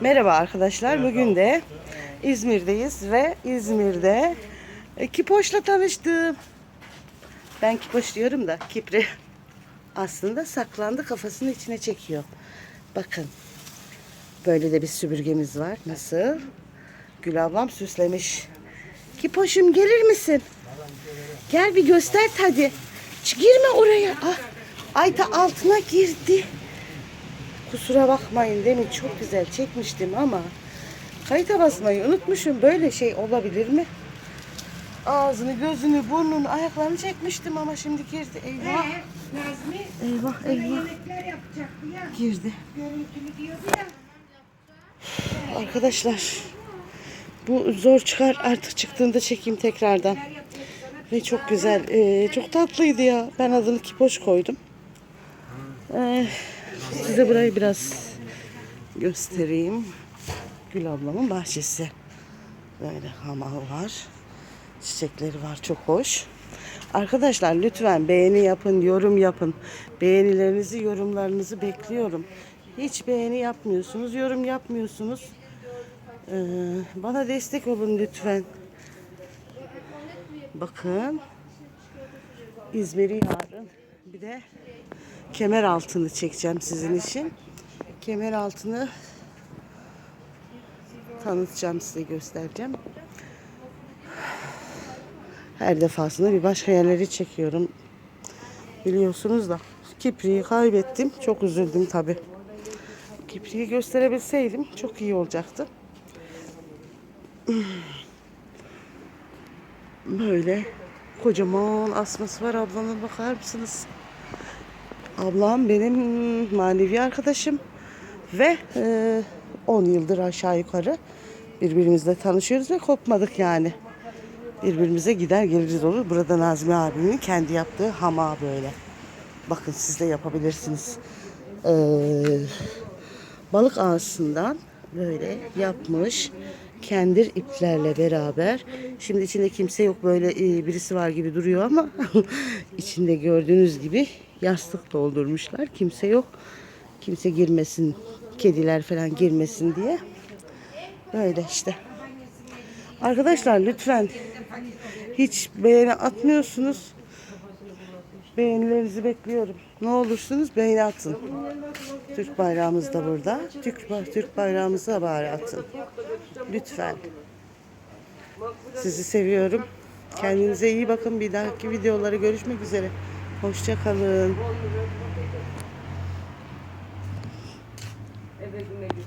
Merhaba arkadaşlar. Bugün de İzmir'deyiz ve İzmir'de e, Kipoş'la tanıştım. Ben Kipoş diyorum da Kipri aslında saklandı kafasının içine çekiyor. Bakın. Böyle de bir süpürgemiz var. Nasıl? Gül ablam süslemiş. Kipoş'um gelir misin? Gel bir göster hadi. Girme oraya. Ah, Ayta altına girdi. Kusura bakmayın demin çok güzel çekmiştim ama kayıta basmayı unutmuşum. Böyle şey olabilir mi? Ağzını, gözünü, burnunu, ayaklarını çekmiştim ama şimdi girdi. Eyvah. Ee, Nazmi Eyvah, eyvah. yemekler yapacaktı ya. Girdi. Görüntülü diyordu ya. Arkadaşlar bu zor çıkar artık çıktığında çekeyim tekrardan. Ve çok güzel. ee, çok tatlıydı ya. Ben adını Kipoş koydum. Ee, size burayı biraz göstereyim. Gül ablamın bahçesi. Böyle hamağı var. Çiçekleri var çok hoş. Arkadaşlar lütfen beğeni yapın, yorum yapın. Beğenilerinizi, yorumlarınızı bekliyorum. Hiç beğeni yapmıyorsunuz, yorum yapmıyorsunuz. Ee, bana destek olun lütfen. Bakın. İzmir'i yarın. Bir de kemer altını çekeceğim sizin için. Kemer altını tanıtacağım size göstereceğim. Her defasında bir başka yerleri çekiyorum. Biliyorsunuz da Kipri'yi kaybettim. Çok üzüldüm tabi. Kipri'yi gösterebilseydim çok iyi olacaktı. Böyle kocaman asması var ablanın bakar mısınız? Ablam benim manevi arkadaşım ve e, 10 yıldır aşağı yukarı birbirimizle tanışıyoruz ve kopmadık yani. Birbirimize gider geliriz olur. Burada Nazmi abimin kendi yaptığı hama böyle. Bakın siz de yapabilirsiniz. Ee, balık ağzından böyle yapmış. Kendir iplerle beraber. Şimdi içinde kimse yok böyle e, birisi var gibi duruyor ama içinde gördüğünüz gibi yastık doldurmuşlar. Kimse yok. Kimse girmesin. Kediler falan girmesin diye. Böyle işte. Arkadaşlar lütfen hiç beğeni atmıyorsunuz. Beğenilerinizi bekliyorum. Ne olursunuz beğeni atın. Türk bayrağımız da burada. Türk, Türk bayrağımızı da bari atın. Lütfen. Sizi seviyorum. Kendinize iyi bakın. Bir dahaki videolara görüşmek üzere. Hoşça kalın.